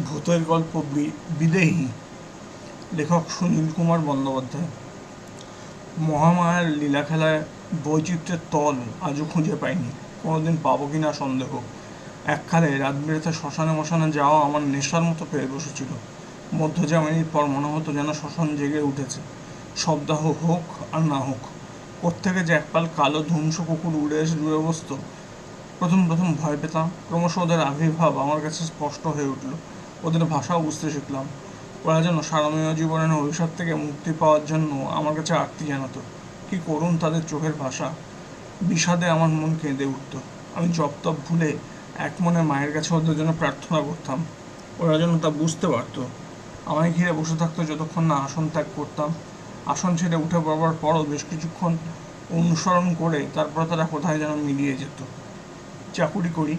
ভূতের গল্প বিদেহী। লেখক সুনীল কুমার বন্দ্যোপাধ্যায়। মহামায়ার লীলা খেলায় বৈচিত্র্যের তল আজও খুঁজে পাইনি। কোনোদিন পাবো কিনা সন্দেহ। এককালে রাত বেড়েতে শ্মশানে মশানে যাওয়া আমার নেশার মতো পেয়ে বসেছিল। মধ্যজামিনীর পর মনে হতো যেন শ্মশান জেগে উঠেছে। শব্দাহ হোক আর না হোক, কোত্থেকে যে একপাল কালো ধ্বংস কুকুর উড়ে এসে দূরে বসত, প্রথম প্রথম ভয় পেতাম। ক্রমশ ওদের আবির্ভাব আমার কাছে স্পষ্ট হয়ে উঠল। ওদের ভাষাও বুঝতে শিখলাম। ওরা যেন সারমেয় জীবনের অভিশাপ থেকে মুক্তি পাওয়ার জন্য আমার কাছে আর্তি জানাতো। কি করুন তাদের চোখের ভাষা। বিষাদে আমার মন কেঁদে উঠতো। আমি জপ তপ ভুলে এক মনে মায়ের কাছে ওদের জন্য প্রার্থনা করতাম। ওরা যেন তা বুঝতে পারতো। আমায় ঘিরে বসে থাকতো যতক্ষণ না আসন ত্যাগ করতাম। আসন ছেড়ে উঠে পড়বার পরও বেশ কিছুক্ষণ অনুসরণ করে তারপর তারা কোথায় যেন মিলিয়ে যেত। চাকুরি করি,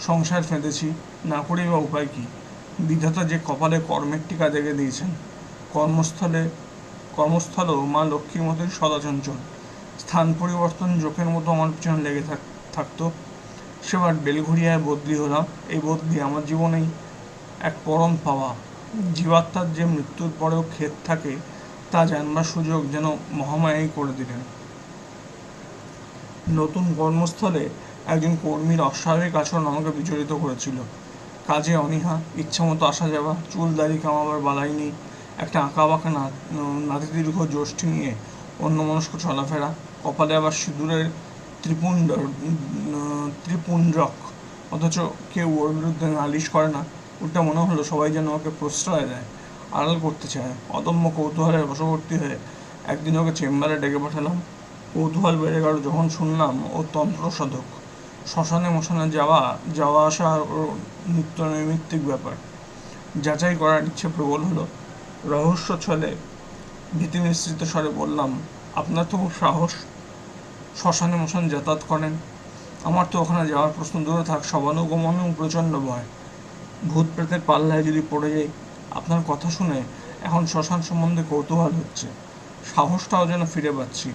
সংসার ফেঁদেছি, না করেই বা উপায় কী? বিধাতা যে কপালে কর্মের টিকা দেখে দিয়েছেন, কর্মস্থলে কর্মস্থলেও মা লক্ষ্মীর মতোই সদাচঞ্চল। স্থান পরিবর্তন জোকের মতো আমার পিছনে লেগে থাক, থাকতো। সেবার বেলঘড়িয়ায় বদলি হলাম। এই বদলি আমার জীবনেই এক পরম পাওয়া। জীবাত্মার যে মৃত্যুর পরেও ক্ষেত থাকে, তা জানবার সুযোগ যেন মহামায়াই করে দিলেন। নতুন কর্মস্থলে একজন কর্মীর অস্বাভাবিক আচরণ আমাকে বিচলিত করেছিল। কাজে অনীহা, ইচ্ছামতো আসা যাওয়া, চুল দাড়ি কামাবার বালাই নেই একটা আঁকা বাঁকা নাতি দীর্ঘ জ্যোষ্ঠী নিয়ে অন্য মনস্ক চলাফেরা, কপালে আবার সিঁদুরের ত্রিপুণ্ড ত্রিপুণ্ডক, অথচ কেউ ওর বিরুদ্ধে নালিশ করে না। উল্টা মনে হলো সবাই যেন ওকে প্রশ্রয় দেয়, আড়াল করতে চায়। অদম্য কৌতূহলের বশবর্তী হয়ে একদিন ওকে চেম্বারে ডেকে পাঠালাম। কৌতূহল বেড়ে গেল যখন শুনলাম ও তন্ত্র সাধক শ্মশানে মশানে যাওয়া যাওয়া আসা নিত্য নৈমিত্তিক ব্যাপার। যাচাই করার ইচ্ছে প্রবল হলো। রহস্য ছলে ভীতি মিশ্রিত স্বরে বললাম, আপনার তো খুব সাহস। শ্মশানে মশান যাতায়াত করেন। আমার তো ওখানে যাওয়ার প্রশ্ন দূরে থাক সবানুগমনেও প্রচণ্ড ভয়। ভূত প্রেতের পাল্লায় যদি পড়ে যাই, আপনার কথা শুনে এখন শ্মশান সম্বন্ধে কৌতূহল হচ্ছে। সাহসটাও যেন ফিরে পাচ্ছি।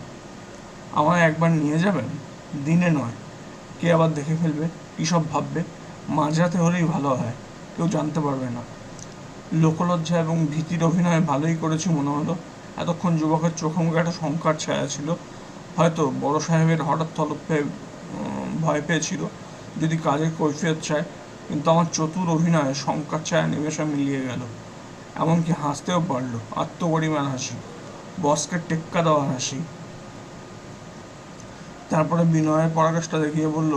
আমায় একবার নিয়ে যাবেন? দিনে নয়। কে আবার দেখে ফেলবে? সব ভাববে? মাঝরাতে হলেই ভালো হয়, কেউ জানতে পারবে না। লোকলজ্জা এবং ভীতির অভিনয় ভালোই করেছি মনে হলো এতক্ষণ যুবকের চোখে মুখে একটা শঙ্কার ছায়া ছিল। হয়তো বড় সাহেবের হঠাৎ তলব পেয়ে ভয় পেয়েছিল, যদি কাজের কৈফিয়ত চায়। কিন্তু আমার চতুর অভিনয়ে শঙ্কার ছায়া নিমেষে মিলিয়ে গেল। এমনকি হাসতেও পারল, আত্মগরিমার হাসি, বসকে টেক্কা দেওয়ার হাসি। তারপরে বিনয়ের পরাকাশটা দেখিয়ে বলল,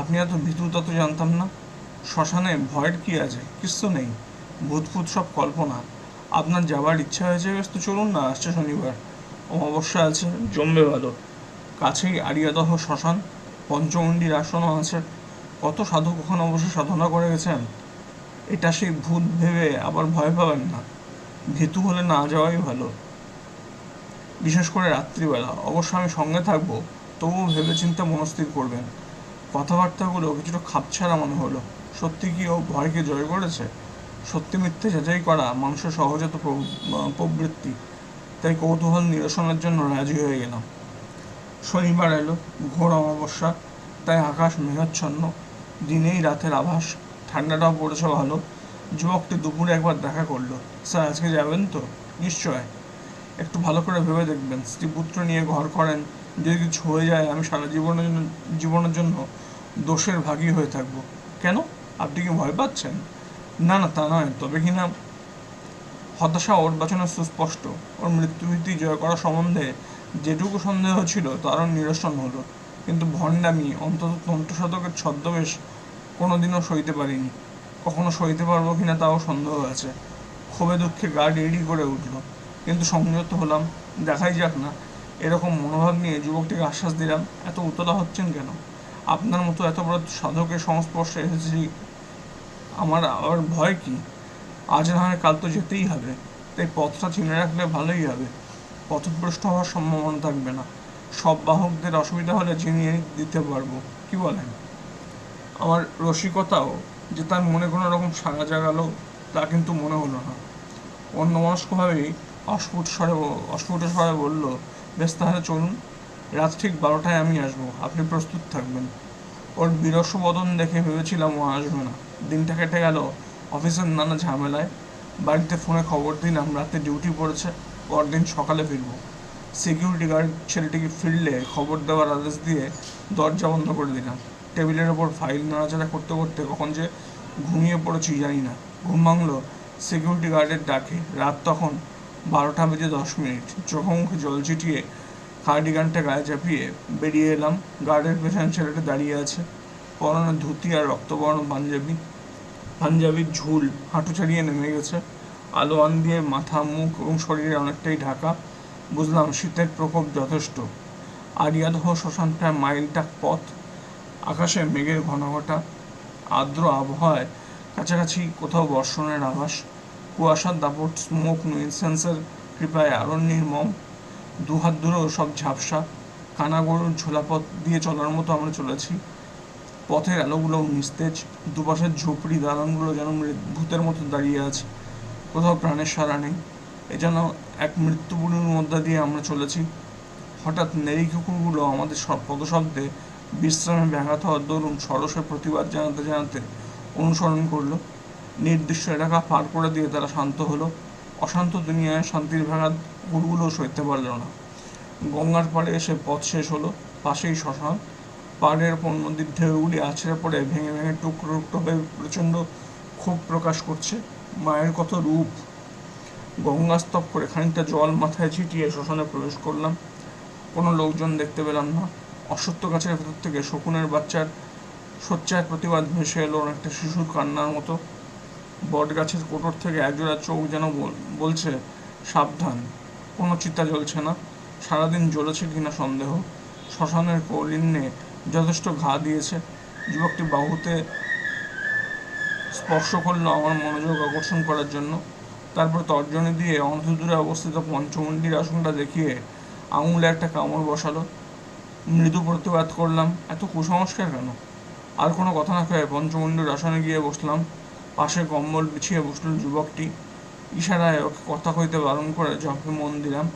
আপনি এত ভীতু তত জানতাম না? শ্মশানে ভয়ের কি আছে? কিচ্ছু নেই। ভূতফুত সব কল্পনা। আপনার যাবার ইচ্ছা হয়েছে বেশ তো চলুন না, আসছে শনিবার। অমাবস্যা আছে, জমবে ভালো কাছেই আরিয়াদহ শ্মশান, পঞ্চমন্ডির আসনও আছে। কত সাধক ওখানে অবশ্য সাধনা করে গেছেন? এটা সেই ভূত ভেবে আবার ভয় পাবেন না। ভীতু হলে না যাওয়াই ভালো। বিশেষ করে রাত্রিবেলা। অবশ্য আমি সঙ্গে থাকব। তবুও ভেবেচিন্তে মনস্থির করবেন। কথাবার্তাগুলো কিছুটা খাপছাড়া মনে হলো। সত্যি কি ও ভয়কে জয় করেছে? সত্যি মিথ্যে যাচাই করা মানুষের সহজাত প্রবৃত্তি। তাই কৌতূহল নিরসনের জন্য রাজি হয়ে গেলাম। শনিবার এলো, ঘোর অমাবস্যা, তাই আকাশ মেঘাচ্ছন্ন। দিনেই রাতের আভাস, ঠান্ডাটাও পড়েছে ভালো। যুবকটি দুপুরে একবার দেখা করল। স্যার, আজকে যাবেন তো? নিশ্চয়। একটু ভালো করে ভেবে দেখবেন। স্ত্রী পুত্র নিয়ে ঘর করেন যদি কিছু হয়ে যায়, আমি সারা জীবনের জন্য জীবনের জন্য দোষের ভাগী হয়ে থাকব। কেন? আপনি কি ভয় পাচ্ছেন? না না, তা নয়। তবে কি না হতাশা ওর বাচনে সুস্পষ্ট। ওর মৃত্যুভীতি জয় করা সম্বন্ধে যেটুকু সন্দেহ ছিল, তারও নিরসন হলো। কিন্তু ভণ্ডামি, অন্তত তন্ত্রসাধকের ছদ্মবেশ কোনোদিনও সইতে পারিনি। কখনো সইতে পারব কিনা তাও সন্দেহ আছে। ক্ষোভে দুঃখে গা ডিডি করে উঠল। কিন্তু সংযত হলাম। দেখাই যাক না। এরকম মনোভাব নিয়ে যুবকটিকে আশ্বাস দিলাম, এত উতলা হচ্ছেন কেন? আপনার মতো এত বড় সাধকের সংস্পর্শে এসেছি, আমার আবার ভয় কি? আজ না হয় কাল তো যেতেই হবে। তাই পথটা চিনে রাখলে ভালোই হবে। পথভ্রষ্ট হওয়ার সম্ভাবনা থাকবে না। সব বাহকদের অসুবিধা হলে চিনিয়ে দিতে পারব। কি বলেন? আমার রসিকতাও যে তার মনে কোনো রকম সাড়া জাগালো, তা কিন্তু মনে হলো না। অন্যমনস্কভাবেই অস্ফুট স্বরে অস্ফুট স্বরে বলল তাহলে চলুন। রাত ঠিক বারোটায় আমি আসব। আপনি প্রস্তুত থাকবেন। ওর বিরস বদন দেখে ভেবেছিলাম ও আসবে না। দিনটা কেটে গেল অফিসের নানা ঝামেলায়। বাড়িতে ফোনে খবর দিলাম, রাতে ডিউটি পড়েছে, পরদিন সকালে ফিরবো। সিকিউরিটি গার্ড ছেলেটিকে ফিরলে খবর দেওয়ার আদেশ দিয়ে দরজা বন্ধ করে দিলাম। টেবিলের ওপর ফাইল নাড়াচাড়া করতে করতে কখন যে ঘুমিয়ে পড়েছি জানি না। ঘুম ভাঙলো, সিকিউরিটি গার্ডের ডাকে। রাত তখন বারোটা বেজে দশ মিনিট। চোখে মুখে জল ছিটিয়ে কার্ডিগানটা গায়ে চাপিয়ে বেরিয়ে এলাম। গার্ডের পেছনে ছেলেটা দাঁড়িয়ে আছে। পরনে ধুতি আর রক্তবর্ণ পাঞ্জাবি। পাঞ্জাবির ঝুল, হাঁটু ছাড়িয়ে নেমে গেছে। আলো আন দিয়ে মাথা, মুখ এবং শরীরে অনেকটাই ঢাকা। বুঝলাম শীতের প্রকোপ যথেষ্ট। আরিয়াদহ শ্মশান প্রায় পথ। আকাশে মেঘের ঘনঘটা। আর্দ্র আবহাওয়ায় কাছাকাছি কোথাও বর্ষণের আভাস। কুয়াশার দাপট, স্মোক নুইসেন্সের কৃপায় আরও নির্মম দুহাত দূরেও সব ঝাপসা কানা গরুর ঝোলাপথ দিয়ে চলার মতো আমরা চলেছি। পথের আলোগুলো নিস্তেজ, দুপাশের ঝুপড়ি দালানগুলো যেন ভূতের মতো দাঁড়িয়ে আছে। কোথাও প্রাণের সারা নেই। এ যেন এক মৃত্যুপুরীর মধ্যে দিয়ে আমরা চলেছি। হঠাৎ নেড়ি কুকুরগুলো আমাদের পদশব্দে বিশ্রামে ব্যাঘাত হওয়ার দরুন সরসে প্রতিবাদ জানাতে জানাতে অনুসরণ করল। নির্দিষ্ট এলাকা পার করে দিয়ে তারা শান্ত হলো। অশান্ত দুনিয়ায় শান্তির ব্যাঘাত কুকুরগুলো সইতে পারল না। গঙ্গার পাড়ে এসে পথ শেষ হলো, পাশেই শ্মশান। পাড়ের নদীর ঢেউগুলি আছড়ে পড়ে ভেঙে ভেঙে টুকরো টুকরো হয়ে প্রচণ্ড ক্ষোভ প্রকাশ করছে। মায়ের কত রূপ। গঙ্গা স্তব করে খানিকটা জল মাথায় ছিটিয়ে শ্মশানে প্রবেশ করলাম। কোনো লোকজন দেখতে পেলাম না। অসত্য গাছের ভেতর থেকে শকুনের বাচ্চার সোচ্চার প্রতিবাদ ভেসে এলো অনেকটা শিশুর কান্নার মতো। বট গাছের কোটর থেকে একজোড়া চোখ যেন বলছে, সাবধান, কোনো চিতা জ্বলছে না। সারাদিন জ্বলেছে কিনা সন্দেহ। শ্মশানের কৌলিন্যে যথেষ্ট ঘা দিয়েছে। যুবকটি বাহুতে স্পর্শ করল আমার মনোযোগ আকর্ষণ করার জন্য। তারপর তর্জনী দিয়ে অনধিদূরে অবস্থিত পঞ্চমুণ্ডির আসনটা দেখিয়ে আঙুলে একটা কামড় বসালো। মৃদু প্রতিবাদ করলাম, এত কুসংস্কার কেন? আর কোনো কথা না কয়ে পঞ্চমুণ্ডির আসনে গিয়ে বসলাম। পাশে কম্বল বিছিয়ে বসল যুবকটি। ইশারায় ওকে কথা কইতে বারণ করে জপে মন দিলাম।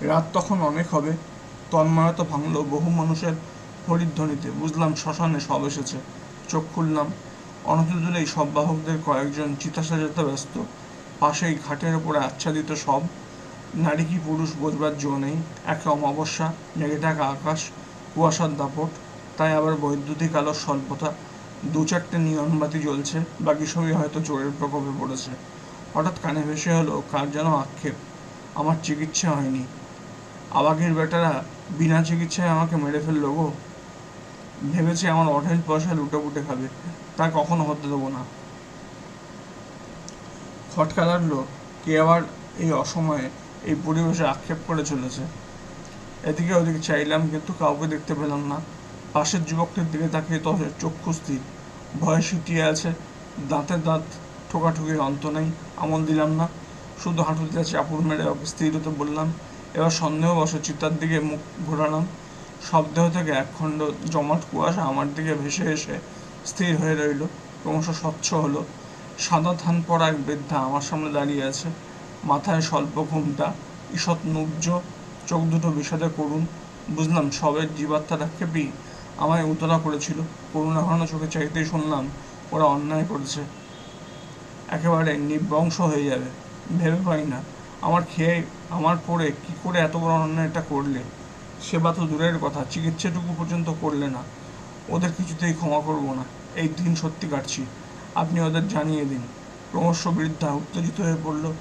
রাত তখন অনেক হবে। তন্ময়তা ভাঙলো বহু মানুষের হরিধ্বনিতে। বুঝলাম শ্মশানে সব এসেছে। চোখ খুললাম। অনতিদূরেই সব বাহকদের কয়েকজন চিতা সাজাতে ব্যস্ত। পাশেই ঘাটের ওপরে আচ্ছাদিত সব। নারী কি পুরুষ বোঝবার জো নেই। একে অমাবস্যা জেগে থাকা আকাশ, কুয়াশার দাপট। তাই আবার বৈদ্যুতিক আলোর স্বল্পতা। দু চারটে নিয়ন বাতি জ্বলছে, বাকি সবই হয়তো চোরের প্রকোপে পড়েছে। হঠাৎ কানে ভেসে হলো কার যেন আক্ষেপ? আমার চিকিৎসা হয়নি। আবাগের বেটারা বিনা চিকিৎসায় আমাকে মেরে ফেলল গো। ভেবেছে আমার অঢেল পয়সা লুটে পুটে খাবে, তা কখনো হতে দেবো না। খটকা লাগল, কে আবার এই অসময়ে এই পরিবেশে আক্ষেপ করে চলেছে? এদিকে ওদিকে চাইলাম, কিন্তু কাউকে দেখতে পেলাম না। পাশের যুবকটির দিকে তাকিয়ে তো চক্ষু স্থির। ভয়ে সিটিয়ে আছে, দাঁতে দাঁত ঠোকাঠুকির অন্ত নেই, আমল দিলাম না। শুধু হাঁটুতে চাপুর মেরে ওকে স্থির হতে বললাম, এবার সন্দেহ বসে চিতার দিকে মুখ ঘোরালাম। শব্দেহ থেকে একখণ্ড জমাট কুয়াশা আমার দিকে ভেসে এসে স্থির হয়ে রইল, ক্রমশ স্বচ্ছ হলো। সাদা থান পরা এক বৃদ্ধা আমার সামনে দাঁড়িয়ে আছে। মাথায় স্বল্প ঘুমটা, ঈষৎ নুব্জ, চোখ দুটো বিষাদে করুন বুঝলাম সবের জীবাত্মার আক্ষেপই আমায় উতলা করেছিল। করুণা ঘন চোখে চাইতেই শুনলাম, ওরা অন্যায় করেছে। একেবারে নিবংশ হয়ে যাবে। ভেবে পাই না, আমার খেয়ে, আমার পরে কি করে এত বড় অন্যায়টা করলে? সেবা তো দূরের কথা, চিকিৎসাটুকু পর্যন্ত করলে না। ওদের কিছুতেই ক্ষমা করব না। এই দিন সত্যি কাটছি। আপনি ওদের জানিয়ে দিন। ক্রমশ বৃদ্ধা উত্তেজিত হয়ে পড়ল।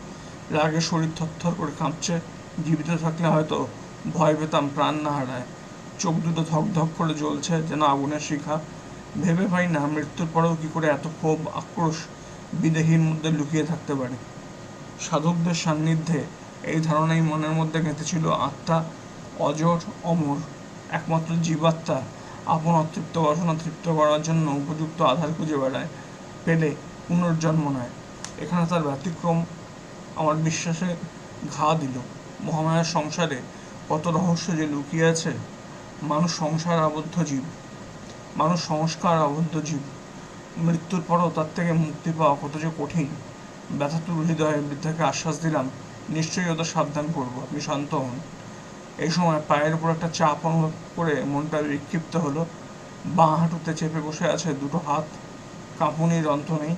রাগে শরীর থরথর করে কাঁপছে। জীবিত থাকলে হয়তো ভয় পেতাম, প্রাণ না হারায়। চোখ দুটো ধক করে জ্বলছে, যেন আগুনের শিখা। ভেবে পাই না মৃত্যুর পরেও কি করে এত ক্ষোভ, আক্রোশ বিদেহীর মধ্যে লুকিয়ে থাকতে পারে। সাধকদের সান্নিধ্যে এই ধারণাই মনের মধ্যে গেঁথেছিল আত্মা অজর, অমর। একমাত্র জীবাত্মা আপন অতৃপ্ত বাসনা তৃপ্ত করার জন্য উপযুক্ত আধার খুঁজে বেড়ায়, পেলে পুনর্জন্ম নেয়। এখানে তার ব্যতিক্রম আমার বিশ্বাসে ঘা দিল। মহামায়ার সংসারে কত রহস্য যে লুকিয়ে আছে মানুষ সংসার আবদ্ধ জীব। মানুষ সংস্কার আবদ্ধ জীব। মৃত্যুর পরও তার থেকে মুক্তি পাওয়া কত যে কঠিন। ব্যথাতুর হৃদয়ে বৃদ্ধাকে আশ্বাস দিলাম, নিশ্চয়ই ওদের সাবধান করব, আপনি শান্ত হন। এই সময় পায়ের উপর একটা চাপ অনুভব করে মনটা বিক্ষিপ্ত হলো। বাঁ হাঁটুতে চেপে বসে আছে দুটো হাত অন্ত নেই,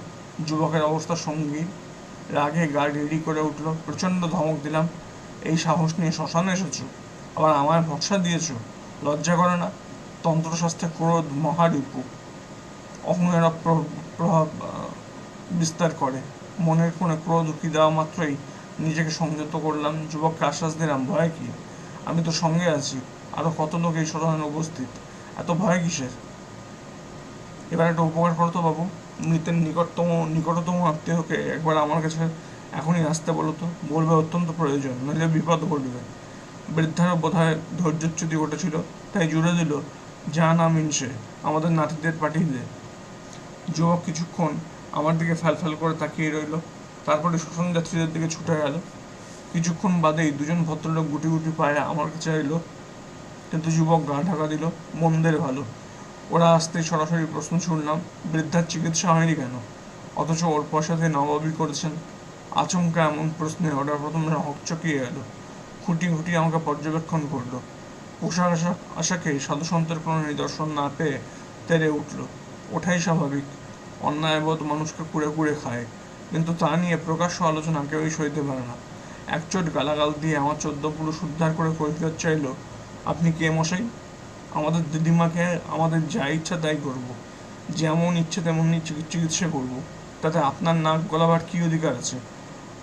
যুবকের অবস্থা সঙ্গী। রাগে গাড়ি রেডি করে উঠল, প্রচণ্ড ধমক দিলাম, এই সাহস নিয়ে শ্মশানে এসেছ? আবার আমায় ভরসা দিয়েছ? লজ্জা করে না? তন্ত্রশাস্ত্রে ক্রোধ মহারিপু। অহংয়ের প্রভাব বিস্তার করে। মনের কোণে ক্রোধ উকি দেওয়া মাত্রই নিজেকে সংযত করলাম। যুবককে আশ্বাস দিলাম, ভয় কি? আমি তো সঙ্গে আছি। আরও কত লোক এই শ্মশানে উপস্থিত? এত ভয় কিসের? এবার একটা উপকার করো তো বাবু। মৃতের নিকটতম নিকটতম আত্মীয়কে একবার আমার কাছে এখনই আসতে বলো তো। বলবে অত্যন্ত প্রয়োজন, নইলে বিপদ ঘটবে। বৃদ্ধারও বোধহয় ধৈর্যচ্যুতি ঘটেছিল, তাই জুড়ে দিল, যা না মিনসে আমাদের নাতিদের পাঠিয়ে দে। যুবক কিছুক্ষণ আমার দিকে ফ্যালফ্যাল করে তাকিয়ে রইল, তারপরে শ্মশান যাত্রীদের দিকে ছুটে গেল। কিছুক্ষণ বাদেই দুজন ভদ্রলোক গুটি গুটি পায়ে আমার কাছে এলো, কিন্তু যুবক গা ঢাকা দিল, মন্দের ভালো। ওরা আসতেই সরাসরি প্রশ্ন শুনলাম, বৃদ্ধার চিকিৎসা হয়নি কেন? অথচ ওর পয়সাতে নবাবি করেছেন। আচমকা এমন প্রশ্নে ওরা প্রথমে হকচকিয়ে গেল। খুঁটি খুঁটি আমাকে পর্যবেক্ষণ করল। পোশাক আশাক আশাকে সাধুসন্তের কোনো নিদর্শন না পেয়ে তেরে উঠল। ওঠাই স্বাভাবিক, অন্যায়বোধ মানুষকে কুড়ে কুড়ে খায়। কিন্তু তা নিয়ে প্রকাশ্য আলোচনা কেউই সইতে পারে না। একচোট গালাগাল দিয়ে আমার চোদ্দ পুরুষ উদ্ধার করে কৈফিয়ত চাইল, আপনি কে মশাই? আমাদের দিদিমাকে, আমাদের যা ইচ্ছা তাই করব। যেমন ইচ্ছে তেমনই চিকি- চিকিৎসা করব। তাতে আপনার নাক গলাবার কী অধিকার আছে?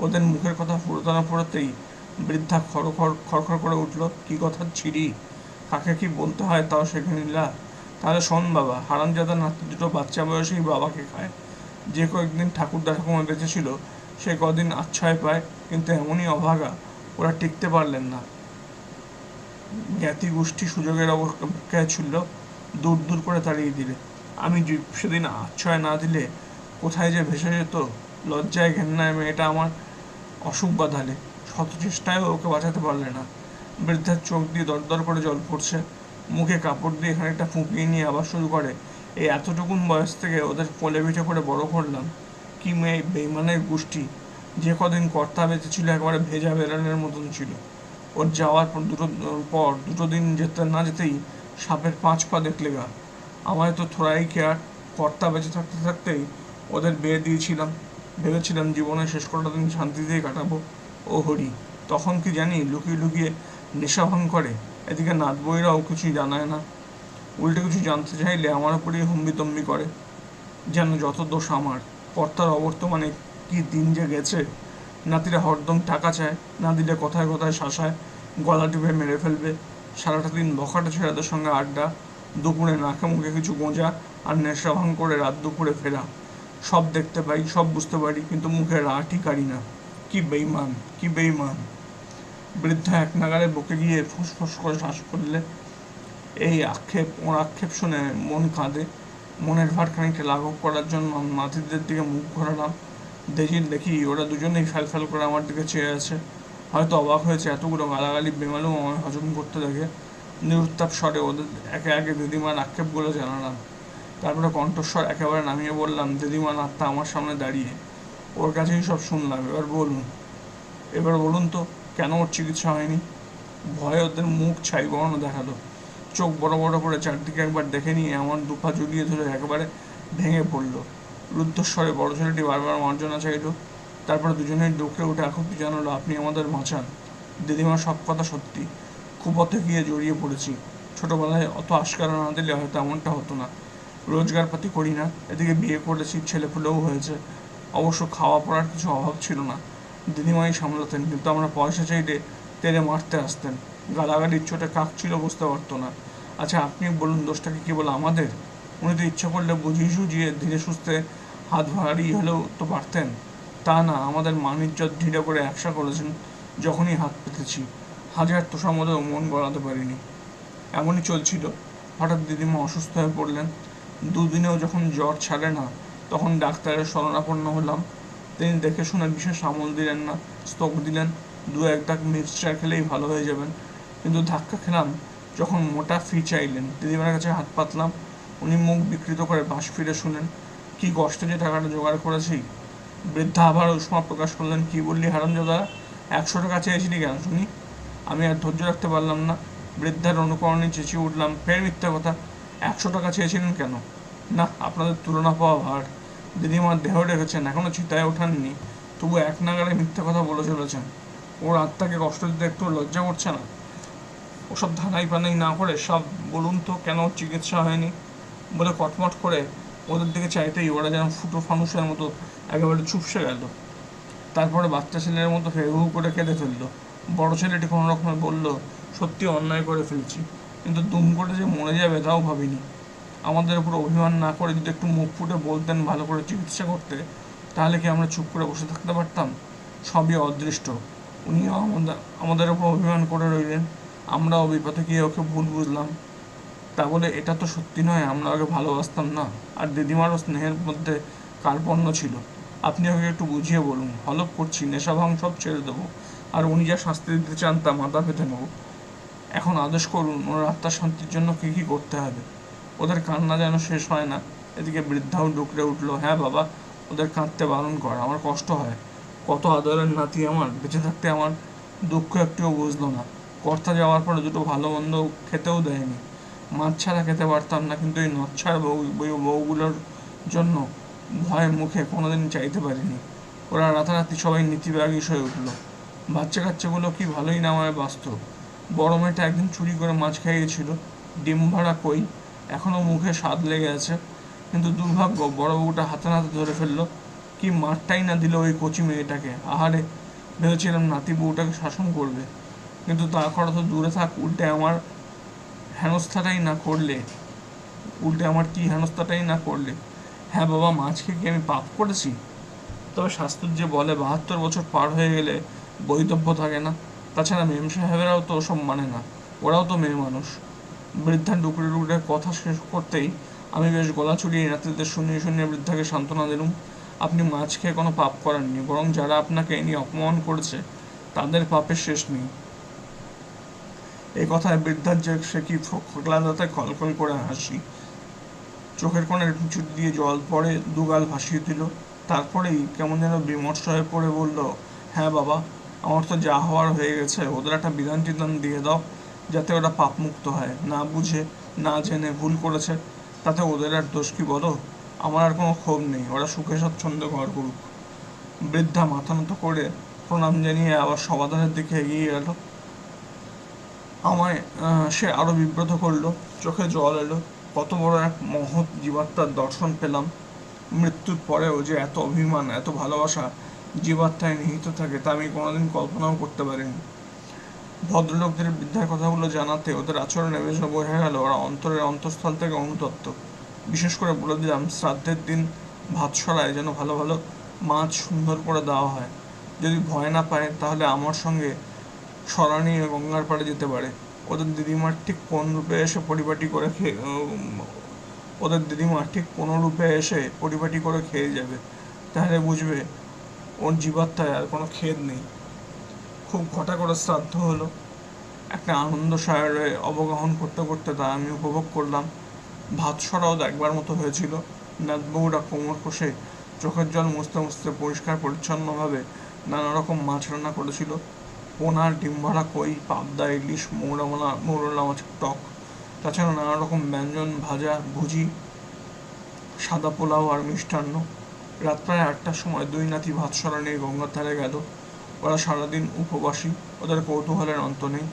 ওদের মুখের কথা ফুরোতে না ফুরোতেই বৃদ্ধা খড় খড় খড়খড় করে উঠল, কি কথা ছিড়ি কাকে কি বলতে হয় তাও শেখে নিলা তাহলে শোন বাবা হারামজাদা নাতি দুটো বাচ্চা বয়সেই বাবাকে খায়। যে কয়েকদিন ঠাকুরদা ঠাকুমা বেঁচে ছিল সে কদিন আচ্ছয় পায়, কিন্তু এমনই অভাগা, ওরা টিকতে পারলেন না। জ্ঞাতি গোষ্ঠী সুযোগের অপেক্ষায় ছিল, দূর দূর করে তাড়িয়ে দিলে। আমি সেদিন আশ্রয় না দিলে, কোথায় যে ভেসে যেত, লজ্জায় ঘেন্নায় মেয়েটা আমার অসুখ বাঁধালে। শত চেষ্টায়ও ওকে বাঁচাতে পারলে না। বৃদ্ধার চোখ দিয়ে দরদর করে জল পড়ছে। মুখে কাপড় দিয়ে খানিকটা ফুঁকিয়ে নিয়ে আবার শুরু করে। এই এতটুকুন বয়স থেকে ওদের কোলে পিঠে করে বড় করলাম। কি মেয়ে, বেইমানের গোষ্ঠী। যে কদিন কর্তা বেঁচে ছিল একেবারে ভেজা বেড়ানের মতন ছিল। ওর যাওয়ার পর দুটো পর দুটো দিন যেতে না যেতেই সাপের পাঁচ পা দেখলে গা। আমায় তো থোড়াই কেয়ার কর্তা বেঁচে থাকতে থাকতেই ওদের বিয়ে দিয়েছিলাম। ভেবেছিলাম জীবনের শেষ কটা দিন শান্তিতেই কাটাবো। ও হরি তখন কি জানি লুকিয়ে লুকিয়ে নেশা ভাঙ করে? এদিকে নাত বইরাও কিছুই জানায় না। উল্টে কিছু জানতে চাইলে আমার উপরেই হম্বিতম্বি করে। যেন যত দোষ আমার, কর্তার অবর্তমানে কি দিন যে গেছে। নাতিরা হরদম টাকা চায়, না দিলে কথায় কথায় শাসায়, গলা টিপে মেরে ফেলবে। সারাটা দিন বখাটে ছেলেদের সঙ্গে আড্ডা, দুপুরে নাকে মুখে কিছু গোঁজা আর নেশা ভাঙ করে রাত দুপুরে ফেরা। সব দেখতে পাই, সব বুঝতে পারি, কিন্তু মুখে রাটি কারি না। কি বেইমান কি বেইমান বৃদ্ধা এক নাগারে বকে গিয়ে ফুসফুস করে শ্বাস করলে এই আক্ষেপ, ওর আক্ষেপ শুনে মন কাঁদে। মনের ভার খানিকটা লাঘব করার জন্য নাতিদের দিকে মুখ ঘোরালাম। দেখি দেখি, ওরা দুজনেই ফ্যাল ফ্যাল করে আমার দিকে চেয়ে আছে। হয়তো অবাক হয়েছে, এতগুলো গালাগালি বেমালুম আমায় হজম করতে দেখে। নিরুত্তাপ স্বরে ওদের একে একে দিদিমার আক্ষেপগুলো জানালাম। তারপরে কণ্ঠস্বর একেবারে নামিয়ে বললাম দিদিমার আত্মা আমার সামনে দাঁড়িয়ে। ওর কাছেই সব শুনলাম, এবার বলুন। এবার বলুন তো, কেন ওর চিকিৎসা হয়নি? ভয়ে ওদের মুখ ছাই বর্ণ দেখাল। চোখ বড় বড় করে চারদিকে একবার দেখে নিয়ে আমার দুপা জড়িয়ে ধরে একেবারে ভেঙে পড়ল। রুদ্ধস্বরে বড় ছেলেটি বারবার মার্জনা চাইলো। তারপরে দুজনেই ডুকরে উঠে আকুতি জানালো আপনি আমাদের বাঁচান। দিদিমার সব কথা সত্যি। খুব অত গিয়ে জড়িয়ে পড়েছি। ছোটবেলায় অত আশকারা না দিলে হয়তো এমনটা হতো না। রোজগার পাতি করি না। এদিকে বিয়ে করেছি ছেলে পুলেও হয়েছে। অবশ্য খাওয়া পড়ার কিছু অভাব ছিল না। দিদিমাই সামলাতেন, কিন্তু আমরা পয়সা চাইলে তেলে মারতে আসতেন। গালাগালির চোটে কাক ছিল বুঝতে পারতো না। আচ্ছা আপনি বলুন দোষটাকে কি বলে আমাদের? উনি তো ইচ্ছা করলে বুঝিয়ে সুঝিয়ে ধীরে সুস্থে হাত ভারী হলেও তো পারতেন। তা না, আমাদের মানিজ্যত ঢিলে করে একসা করেছেন যখনই হাত পেতেছি। হাজার তোষার মধ্যেও মন গড়াতে পারিনি। এমনই চলছিল। হঠাৎ দিদিমা অসুস্থ হয়ে পড়লেন। দুদিনেও যখন জ্বর ছাড়ে না তখন ডাক্তারের শরণাপন্ন হলাম। তিনি দেখে শুনে বিশেষ আমল দিলেন না, স্তক দিলেন, দু এক দাগ মিক্সচার খেলেই ভালো হয়ে যাবেন। কিন্তু ধাক্কা খেলাম, যখন মোটা ফি চাইলেন। দিদিমার কাছে হাত পাতলাম, উনি মুখ বিকৃত করে বাঁশ ফিরে শুনেন কি কষ্টে যে টাকাটা জোগাড় করেছি। বৃদ্ধা আবার উষ্মা প্রকাশ করলেন, কি বললি হারামজাদা একশো টাকা চেয়েছিলি কেন শুনি? আমি আর ধৈর্য রাখতে পারলাম না। বৃদ্ধার অনুকরণে চেঁচিয়ে উঠলাম, ফের মিথ্যা কথা, একশো টাকা চেয়েছিলেন কেন? না, আপনাদের তুলনা পাওয়া ভার। দিদিমার দেহ রেখেছেন এখনও চিতায় ওঠাননি। তবু এক নাগারে মিথ্যে কথা বলে চলেছেন। ওর আত্মাকে কষ্ট দিতে একটু লজ্জা করছে না? ওসব ধানাই পানাই না করে সব বলুন তো কেন চিকিৎসা হয়নি? বলে কটমট করে ওদের দিকে চাইতেই ওরা যেন ফুটো ফানুসের মতো একেবারে চুপসে গেল। তারপরে বাচ্চা ছেলের মতো ফেউ করে কেঁদে ফেলল। বড় ছেলেটি কোনো রকমে বলল, সত্যি অন্যায় করে ফেলছি। কিন্তু দুম করে যে মরে যাবে, তাও ভাবিনি। আমাদের উপর অভিমান না করে যদি একটু মুখ ফুটে বলতেন ভালো করে চিকিৎসা করতে, তাহলে কি আমরা চুপ করে বসে থাকতে পারতাম? সবই অদৃষ্ট। উনিও আমাদের আমাদের উপর অভিমান করে রইলেন। আমরাও বিপথে গিয়ে ওকে ভুল বুঝলাম। তা বলে এটা তো সত্যি নয়, আমরা ওকে ভালোবাসতাম না। আর দিদিমারও স্নেহের মধ্যে কার্পণ্য ছিল। আপনি ওকে একটু বুঝিয়ে বলুন, হলপ করছি, নেশা ভাঙ সব ছেড়ে দেবো। আর উনি যা শাস্তি দিতে চান তা মাথা পেতে নেব। এখন আদেশ করুন, ওনার আত্মার শান্তির জন্য কী কী করতে হবে? ওদের কান্না যেন শেষ হয় না। এদিকে বৃদ্ধাও ডুকরে উঠল হ্যাঁ বাবা, ওদের কাঁদতে বারণ কর, আমার কষ্ট হয়। কত আদরের নাতি আমার, বেঁচে থাকতে আমার দুঃখ একটুও বুঝলো না। কর্তা যাওয়ার পরে দুটো ভালো মন্দ খেতেও দেয়নি। মাছ ছাড়া খেতে পারতাম না, কিন্তু এই নচ্ছার বউ, বউ- বউগুলোর জন্য ভয়ে মুখে কোনোদিন চাইতে পারিনি। ওরা রাতারাতি সবাই নীতিবাগী হয়ে উঠল। বাচ্চা কাচ্চাগুলো কি ভালোই নামায় বাস্তব। বড় মেয়েটা একদিন চুরি করে মাছ খাইয়েছিল। ডিম ভাড়া কই? এখনও মুখে স্বাদ লেগে আছে। কিন্তু দুর্ভাগ্য, বড় বউটা হাতে নাতে ধরে ফেলল। কি মারটাই না দিল ওই কচি মেয়েটাকে। আহারে, ভেবেছিলাম নাতি বউটাকে শাসন করবে। কিন্তু তা করা তো দূরে থাক, উল্টে আমার হেনস্থাটাই না করলে। উল্টে আমার কি হেনস্থাটাই না করলে। হ্যাঁ বাবা মাছ খেয়ে কি আমি পাপ করেছি? তবে শাস্ত্র যে বলে, বাহাত্তর বছর পার হয়ে গেলে বৈধব্য থাকে না। তাছাড়া মেম সাহেবেরাও তো ওসব মানে না। ওরাও তো মেয়ে মানুষ। বৃদ্ধা ডুকরে ডুকরে কথা শেষ করতেই আমি বেশ গলা চুরিয়ে নাতিদের শুনিয়ে শুনিয়ে বৃদ্ধাকে সান্ত্বনা দিলুম। আপনি মাছ খেয়ে কোনো পাপ করেননি, বরং যারা আপনাকে এ নিয়ে অপমান করেছে, তাদের পাপের শেষ নেই। এই কথায় বৃদ্ধার যে সে কি ফোকলাদাতে কলকল করে হাসি। চোখের কোণে চুট দিয়ে জল পড়ে দুগাল ভাসিয়ে দিল। তারপরেই কেমন যেন বিমর্ষ হয়ে পড়ে বলল হ্যাঁ বাবা, আমার তো যা হওয়ার হয়ে গেছে, ওদের একটা বিধান টিধান দিয়ে দাও। যাতে ওরা পাপমুক্ত হয়। না বুঝে, না জেনে ভুল করেছে, তাতে ওদের আর দোষ কি বলো? আমার আর কোনো ক্ষোভ নেই, ওরা সুখে স্বচ্ছন্দে ঘর করুক। বৃদ্ধা মাথা নত করে প্রণাম জানিয়ে আবার সমাধানের দিকে এগিয়ে গেল আমায় সে আরও বিব্রত করল, চোখে জল এলো। কত বড় এক মহৎ জীবাত্মার দর্শন পেলাম। মৃত্যুর পরেও যে এত অভিমান, এত ভালোবাসা জীবাত্মায় নিহিত থাকে, তা আমি কোনোদিন কল্পনাও করতে পারিনি। ভদ্রলোকদের বৃদ্ধার কথাগুলো জানাতে ওদের আচরণে বেশ বোঝা গেল ওরা অন্তরের অন্তঃস্থল থেকে অনুতপ্ত। বিশেষ করে বলে দিলাম, শ্রাদ্ধের দিন ভাত সরায় যেন ভালো ভালো মাছ সুন্দর করে দেওয়া হয়। যদি ভয় না পায়, তাহলে আমার সঙ্গে সরা নিয়ে গঙ্গার পাড়ে যেতে পারে। ওদের দিদিমার ঠিক কোন রূপে এসে পরিপাটি করে খেয়ে ওদের দিদিমা ঠিক কোনো রূপে এসে পরিপাটি করে খেয়ে যাবে। তাহলে বুঝবে ওর জীবাত্মায় আর কোনো খেদ নেই। খুব ঘটা করে শ্রাদ্ধ হলো। একটা আনন্দ সায়রে অবগাহন করতে করতে তা আমি উপভোগ করলাম। ভাত সরাও একবার মতো হয়েছিল। নাথবাবুরা কোমর কষে চোখের জল মুছতে মুছতে পরিষ্কার পরিচ্ছন্নভাবে নানা রকম মাছ রান্না করেছিল। পোনার ডিমভরা কই, পাবদা, ইলিশ, মৌরামলা, মৌরলা মাছের টক, তাছাড়া নানা রকম ব্যঞ্জন, ভাজা, ভুজি, সাদা পোলাও আর মিষ্টান্ন। রাত প্রায় আটটার সময় দুই নাতি ভাত সরা নিয়ে গঙ্গার ধারে গেল। ওরা সারাদিন উপবাসী, ওদের কৌতূহলের অন্ত নেই।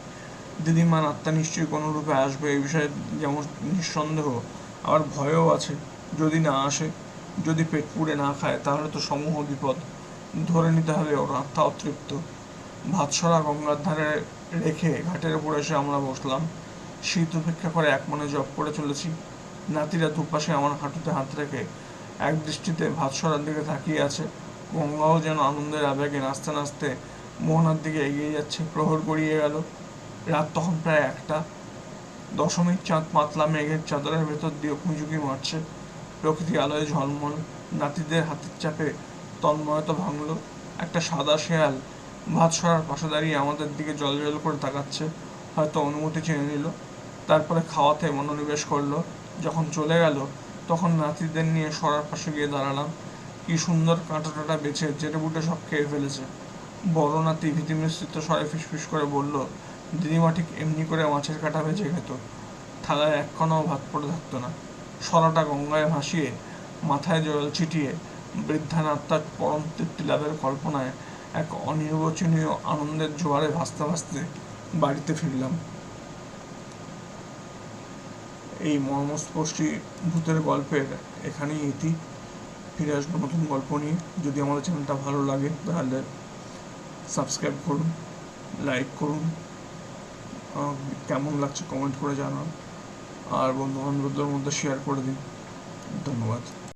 দিদিমা আত্মা নিশ্চয়ই কোনো রূপে আসবে এই বিষয়ে যেমন নিঃসন্দেহ, আবার ভয়ও আছে। যদি না আসে, যদি পেট পুড়ে না খায়, তাহলে তো সমূহ বিপদ। ধরে নিতে হবে ওর আত্মা অতৃপ্ত। ভাতসরা গঙ্গার ধারে রেখে ঘাটের উপর এসে আমরা বসলাম। শীত উপেক্ষা করে এক মনে জপ করে চলেছি। নাতিরা দুপাশে আমার হাঁটুতে হাত রেখে এক দৃষ্টিতে ভাতসরার দিকে তাকিয়ে আছে। গঙ্গাও যেন আনন্দের আবেগে নাচতে নাচতে মোহনার দিকে এগিয়ে যাচ্ছে, প্রহর গড়িয়ে গেল। রাত তখন প্রায় একটা। দশমীর চাঁদ, পাতলা মেঘের চাদরের ভেতর দিয়ে খুঁজুকি মারছে। প্রকৃতি আলোয় ঝলমল। নাতিদের হাতের চাপে তন্ময়তা ভাঙলো। একটা সাদা শেয়াল ভাত সরার পাশে দাঁড়িয়ে আমাদের দিকে জল জল করে তাকাচ্ছে। হয়তো অনুমতি চেয়ে নিল। তারপরে খাওয়াতে মনোনিবেশ করল। যখন চলে গেল, তখন নাতিদের নিয়ে সরার পাশে গিয়ে দাঁড়ালাম। কি সুন্দর কাঁটা টাটা বেছে জেটে বুটে সব খেয়ে ফেলেছে। বড় নাতি মিশ্রিত স্বরে ফিসফিস করে বলল, দিদিমা ঠিক এমনি করে মাছের কাঁটা ভেজে খেত। থালায় এক কণাও ভাত পড়ে থাকতো না। সরাটা গঙ্গায় ভাসিয়ে, মাথায় জল ছিটিয়ে বৃদ্ধার আত্মার পরম তৃপ্তি লাভের কল্পনায় এক অনির্বচনীয় আনন্দের জোয়ারে ভাসতে ভাসতে বাড়িতে ফিরলাম। এই মর্মস্পর্শী ভূতের গল্পের এখানেই ইতি। ফিরে আসব নতুন গল্প নিয়ে। যদি আমাদের চ্যানেলটা ভালো লাগে, তাহলে সাবস্ক্রাইব করুন লাইক করুন কেমন লাগছে কমেন্ট করে জানান। আর বন্ধু বান্ধবদের মধ্যে শেয়ার করে দিন। ধন্যবাদ।